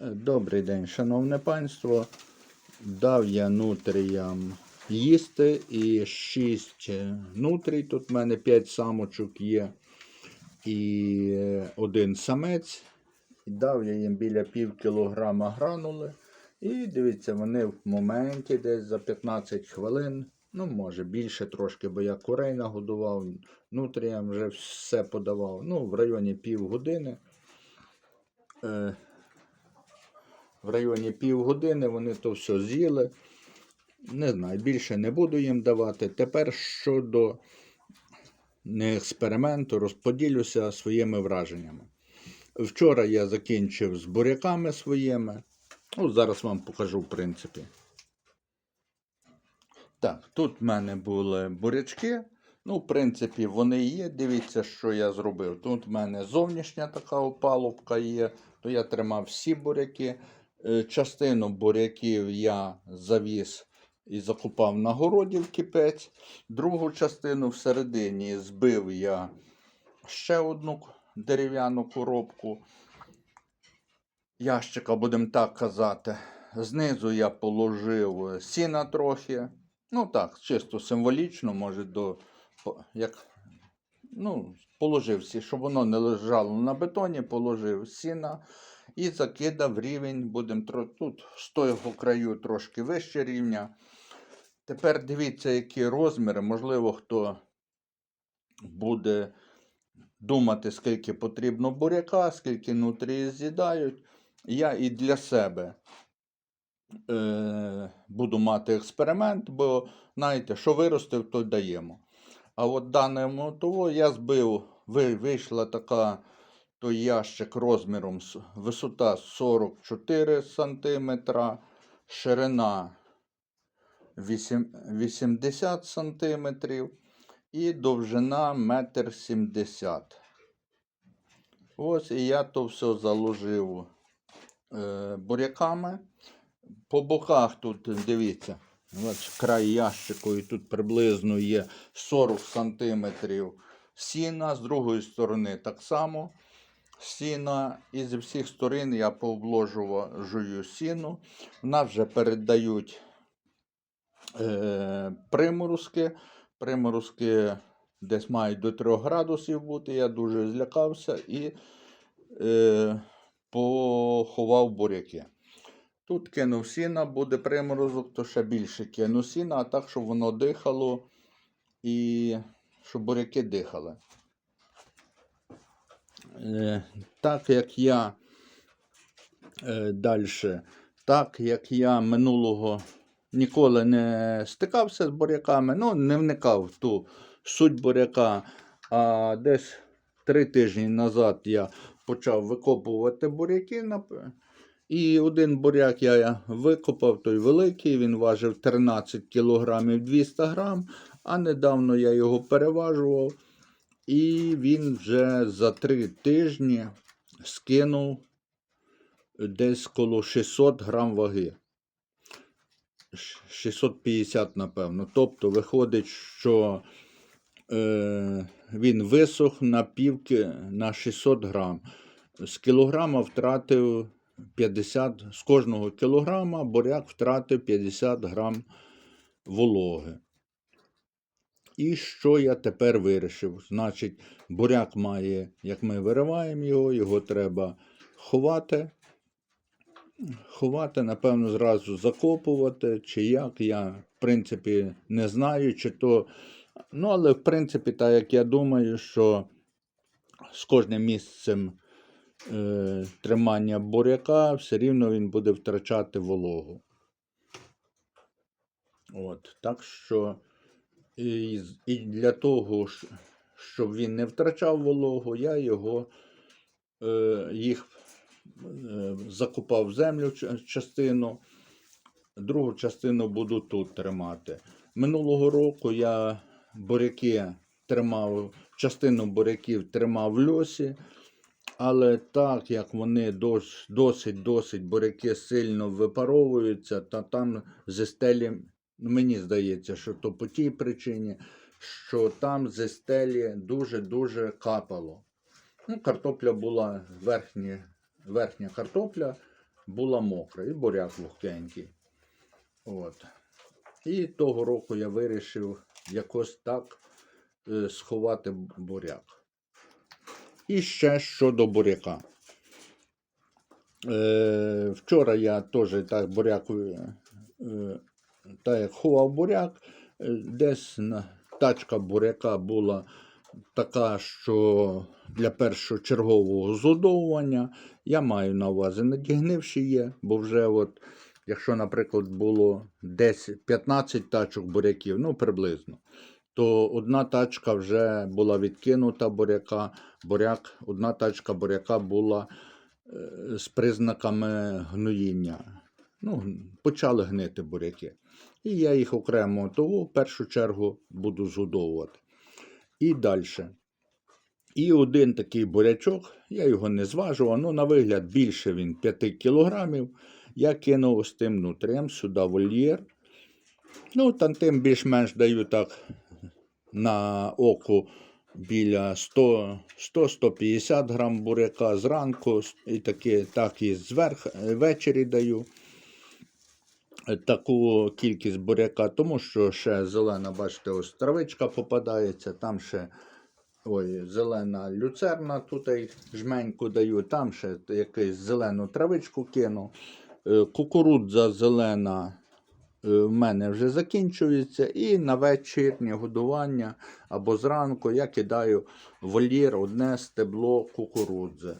Е, Добрий день, шановне панство. Дав я нутріям їсти і 6 нутрій. Тут в мене 5 самочок є і е, один самець. Дав я їм біля пів кілограма гранули. І дивіться, вони в моменті десь за 15 хвилин, ну може більше трошки, бо я курей нагодував, нутріям вже все подавав. Ну, в районі півгодини. Е, в районі півгодини вони то все з'їли. Не знаю, більше не буду їм давати. Тепер щодо експерименту, розподілюся своїми враженнями. Вчора я закінчив з буряками своїми. Ну, зараз вам покажу, в принципі. Так, тут в мене були бурячки. Ну, в принципі, вони є. Дивіться, що я зробив. Тут в мене зовнішня така опалубка є, то я тримав всі буряки. Е, Частину буряків я завіз і закупав на городі в кипець. Другу частину всередині збив я ще одну дерев'яну коробку. Ящика, будемо так казати. Знизу я положив сіна трохи. Ну так, чисто символічно, може, до як, ну, положив сі, щоб воно не лежало на бетоні, положив сіна і закидав рівень, будемо тут з того краю трошки вище рівня. Тепер дивіться, які розміри. Можливо, хто буде думати, скільки потрібно буряка, скільки нутрії з'їдають. Я і для себе е, буду мати експеримент, бо знаєте, що виростив, то даємо. А от даному того я збив, ви- вийшла така той ящик розміром висота 44 см, ширина 80 см і довжина 1,70 м. Ось і я то все заложив е, буряками. По боках тут, дивіться, ось край ящику, і тут приблизно є 40 см сіна, з другої сторони так само сіна. І зі всіх сторон я пообложую сіну. Нас вже передають е, приморозки. Приморозки десь мають до 3 градусів бути. Я дуже злякався і е, поховав буряки. Тут кинув сіна, буде приморозок, то ще більше кину сіна, а так, щоб воно дихало і щоб буряки дихали. Е, так як я е, далі, так як я минулого ніколи не стикався з буряками, ну, не вникав в ту суть буряка, а десь три тижні назад я почав викопувати буряки. І один буряк я викопав, той великий, він важив 13 кг 200 грам, а недавно я його переважував. І він вже за три тижні скинув десь коло 600 грам ваги. 650, напевно. Тобто виходить, що е, він висох на півки на 600 грам. З кілограма втратив 50, з кожного кілограма буряк втратив 50 грам вологи. І що я тепер вирішив? Значить, буряк має, як ми вириваємо його, його треба ховати. Ховати, напевно, зразу закопувати, чи як. Я, в принципі, не знаю, чи то. Ну, але, в принципі, так як я думаю, що з кожним місцем е, тримання буряка все рівно він буде втрачати вологу. От, так що. І, для того, щоб він не втрачав вологу, я його е, їх е, закопав в землю частину, другу частину буду тут тримати. Минулого року я буряки тримав, частину буряків тримав в льосі, але так як вони дос- досить досить буряки сильно випаровуються, та там зі стелі Мені здається, що то по тій причині, що там зі стелі дуже-дуже капало. Ну, картопля була верхня, верхня картопля, була мокра, і буряк вогкенький. От. І того року я вирішив якось так е, сховати буряк. І ще щодо буряка. Е, вчора я теж так буряк, е, так як ховав буряк, е, десь тачка буряка була така, що для першочергового згодовування я маю на увазі надігнивші є, бо вже от, якщо, наприклад, було 10, 15 тачок буряків, ну приблизно, то одна тачка вже була відкинута буряка, буряк, одна тачка буряка була е, з признаками гноїння. Ну, почали гнити буряки. І я їх окремо того в першу чергу буду згодовувати. І далі. І один такий бурячок, я його не зважував, ну, на вигляд більше він 5 кілограмів. Я кинув з тим нутрієм сюди вольєр. Ну, там тим більш-менш даю так на око біля 100 100-150 грам буряка зранку, і таки, так і зверх, ввечері даю е, таку кількість буряка, тому що ще зелена, бачите, ось травичка попадається, там ще ой, зелена люцерна, тут жменьку даю, там ще якусь зелену травичку кину. Е, Кукурудза зелена е, в мене вже закінчується, і на вечірнє годування або зранку я кидаю вольєр одне стебло кукурудзи.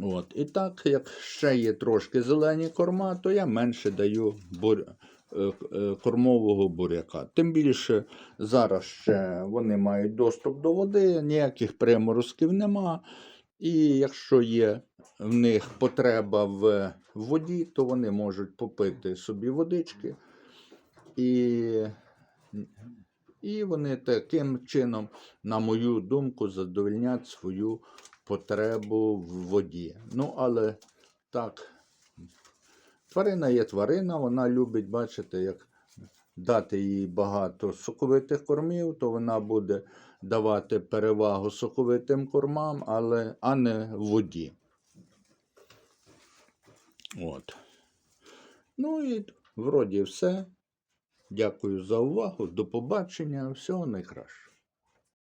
От. І так, як ще є трошки зелені корма, то я менше даю бур... е, е, кормового буряка. Тим більше зараз ще вони мають доступ до води, ніяких приморозків нема. І якщо є в них потреба в воді, то вони можуть попити собі водички. І, і вони таким чином, на мою думку, задовольнять свою потребу в воді. Ну, але так, тварина є тварина, вона любить, бачите, як дати їй багато соковитих кормів, то вона буде давати перевагу соковитим кормам, але, а не воді. От. Ну і вроді все. Дякую за увагу. До побачення. Всього найкращого.